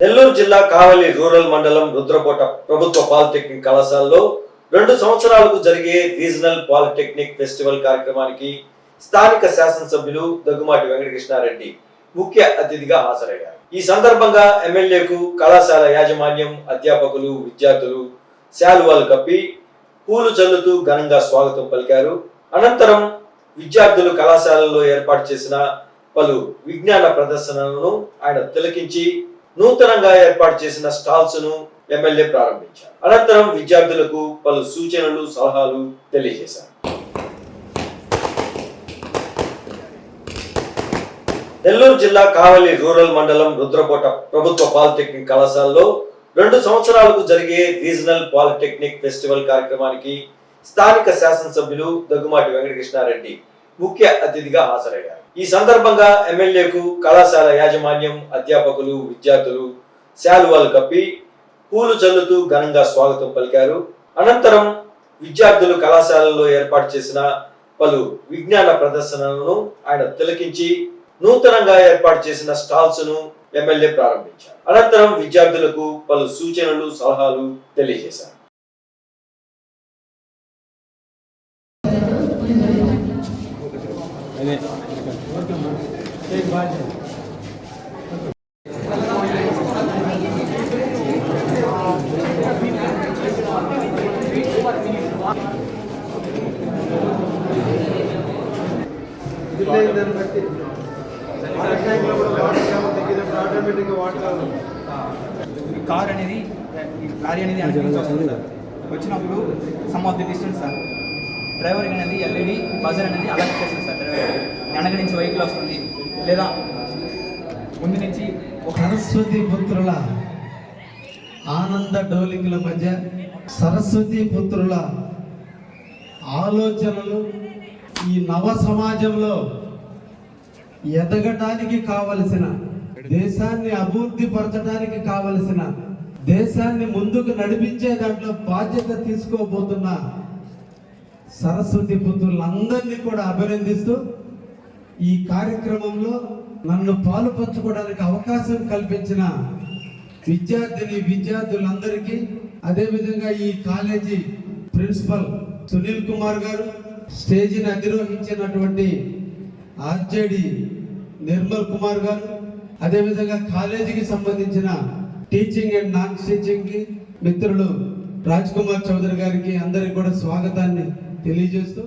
నెల్లూరు జిల్లా కావలి రూరల్ మండలం రుద్రకోట ప్రభుత్వ పాలిటెక్నిక్ కళాశాలలో రెండు సంవత్సరాలకు జరిగే రీజనల్ పాలిటెక్నిక్ ఫెస్టివల్ కార్యక్రమానికి స్థానిక శాసనసభ్యులు దగ్గుమాటి వెంకటకృష్ణారెడ్డి ముఖ్య అతిథిగా హాజరయ్యారు. ఈ సందర్భంగా ఎమ్మెల్యేకు కళాశాల యాజమాన్యం అధ్యాపకులు విద్యార్థులు శాలువాలు కప్పి పూలు చల్లుతూ ఘనంగా స్వాగతం పలికారు. అనంతరం విద్యార్థులు కళాశాలలో ఏర్పాటు చేసిన పలు విజ్ఞాన ప్రదర్శనలను ఆయన తిలకించి నూతనంగా ఏర్పాటు చేసిన స్టాల్స్ను ఎమ్మెల్యే ప్రారంభించారు. అనంతరం విద్యార్థులకు పలు సూచనలు సలహాలు తెలియజేశారు. నెల్లూరు జిల్లా కావలి రూరల్ మండలం రుద్రకోట ప్రభుత్వ పాలిటెక్నిక్ కళాశాలలో రెండు సంవత్సరాలకు జరిగే రీజనల్ పాలిటెక్నిక్ ఫెస్టివల్ కార్యక్రమానికి స్థానిక శాసనసభ్యులు దగ్గుమాటి వెంకటకృష్ణారెడ్డి ముఖ్య అతిథిగా హాజరయ్యారు. ఈ సందర్భంగా ఎమ్మెల్యేకు కళాశాల యాజమాన్యం అధ్యాపకులు విద్యార్థులు శాలువాలు కప్పి పూలు చల్లుతూ ఘనంగా స్వాగతం పలికారు. అనంతరం విద్యార్థులు కళాశాలలో ఏర్పాటు చేసిన పలు విజ్ఞాన ప్రదర్శనలను ఆయన తిలకించి నూతనంగా ఏర్పాటు చేసిన స్టాల్స్ను ఎమ్మెల్యే ప్రారంభించారు. అనంతరం విద్యార్థులకు పలు సూచనలు సలహాలు తెలియజేశారు. జిల్లా దాన్ని బట్టి వాటర్ ట్యాంక్లో కూడా వాటర్ తగ్గినప్పుడు ఆటోమేటిక్గా వాటర్ ఈ కార్ అనేది ఈ లారీ అనేది వచ్చినప్పుడు some of the distance sir. Driver అనేది ఎల్ఈడి బజర్ అనేది అలర్ట్ చేస్తుంది సార్ డ్రైవర్. వెనక నుంచి వెహికల్ వస్తుంది. లేదా ముందు నుంచి ఒక సరస్వతి పుత్రుల ఆనంద డోలింగుల మధ్య సరస్వతి పుత్రుల ఆలోచనలు ఈ నవ సమాజంలో ఎదగటానికి కావలసిన దేశాన్ని అభివృద్ధి పరచడానికి కావలసిన దేశాన్ని ముందుకు నడిపించే దాంట్లో బాధ్యత తీసుకోబోతున్న సరస్వతి పుత్రులందరినీ కూడా అభినందిస్తూ ఈ కార్యక్రమంలో నన్ను పాలు పంచుకోవడానికి అవకాశం కల్పించిన విద్యార్థిని విద్యార్థులందరికీ అదేవిధంగా ఈ కాలేజీ ప్రిన్సిపల్ సునీల్ కుమార్ గారు స్టేజీని అధిరోహించినటువంటి ఆర్జేడి నిర్మల్ కుమార్ గారు అదేవిధంగా కాలేజీకి సంబంధించిన టీచింగ్ అండ్ నాన్ టీచింగ్కి మిత్రులు రాజ్ కుమార్ చౌదరి గారికి అందరికి కూడా స్వాగతాన్ని తెలియజేస్తూ